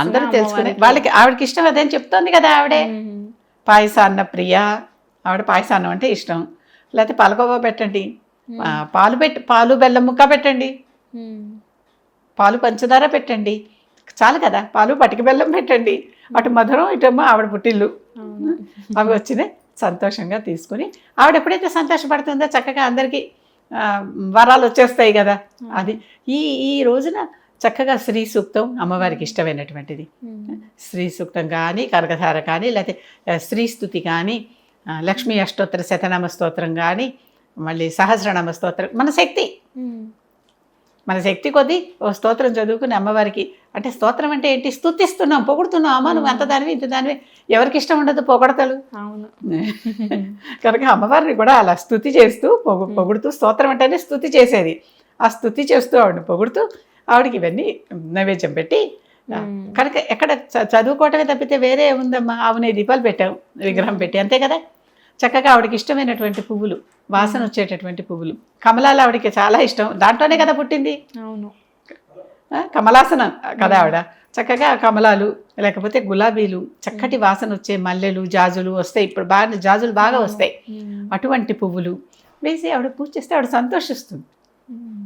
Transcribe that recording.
అందరూ తెలుసుకుని. వాళ్ళకి ఆవిడకి ఇష్టం అదేం చెప్తోంది కదా ఆవిడే. పాయసాన్న ప్రియ. ఆవిడ పాయసాన్నం అంటే ఇష్టం. లేకపోతే పాలకోవా పెట్టండి. పాలు పెట్టి పాలు బెల్లం ముక్క పెట్టండి. పాలు పంచదార పెట్టండి. చాలు కదా పాలు పటిక బెల్లం పెట్టండి. అటు మధురం ఇటేమో ఆవిడ పుట్టిల్లు. అవి వచ్చినాయి సంతోషంగా తీసుకుని ఆవిడ ఎప్పుడైతే సంతోషపడుతుందో చక్కగా అందరికీ వరాలు వచ్చేస్తాయి కదా. అది ఈ ఈ రోజున చక్కగా శ్రీ సూక్తం అమ్మవారికి ఇష్టమైనటువంటిది. శ్రీ సూక్తం కానీ కనకధార కానీ లేకపోతే ఆ, శ్రీస్తుతి కానీ లక్ష్మీ అష్టోత్తర శతనామ స్తోత్రం కానీ మళ్ళీ సహస్రనామ స్తోత్రం మన శక్తి. మన శక్తి కొద్దీ ఓ స్తోత్రం చదువుకుని అమ్మవారికి అంటే స్తోత్రం అంటే ఏంటి? స్తుతిస్తున్నాం పొగుడుతున్నాం. అమ్మ నువ్వు అంత దానివి ఇంత దానివి. ఎవరికి ఇష్టం ఉండదు పొగడతలు. అవును. కనుక అమ్మవారిని కూడా అలా స్తుతి చేస్తూ పొగు పొగుడుతూ స్తోత్రం అంటేనే స్తుతి చేసేది. ఆ స్తుతి చేస్తూ ఆవిడని పొగుడుతూ ఆవిడకి ఇవన్నీ నైవేద్యం పెట్టి. కనుక ఎక్కడ చ- చదువుకోవటమే తప్పితే వేరే ఏముందమ్మా ఆవునే దీపాలు పెట్టాం విగ్రహం పెట్టి అంతే కదా? చక్కగా ఆవిడకి ఇష్టమైనటువంటి పువ్వులు వాసన వచ్చేటటువంటి పువ్వులు. కమలాలు ఆవిడకి చాలా ఇష్టం. దాంట్లోనే కదా పుట్టింది? అవును. కమలాసనం కదా ఆవిడ. చక్కగా కమలాలు లేకపోతే గులాబీలు చక్కటి వాసన వచ్చే మల్లెలు జాజులు వస్తాయి. ఇప్పుడు బాగా జాజులు బాగా వస్తాయి. అటువంటి పువ్వులు వేసి ఆవిడ పూజ చేస్తే ఆవిడ సంతోషిస్తుంది.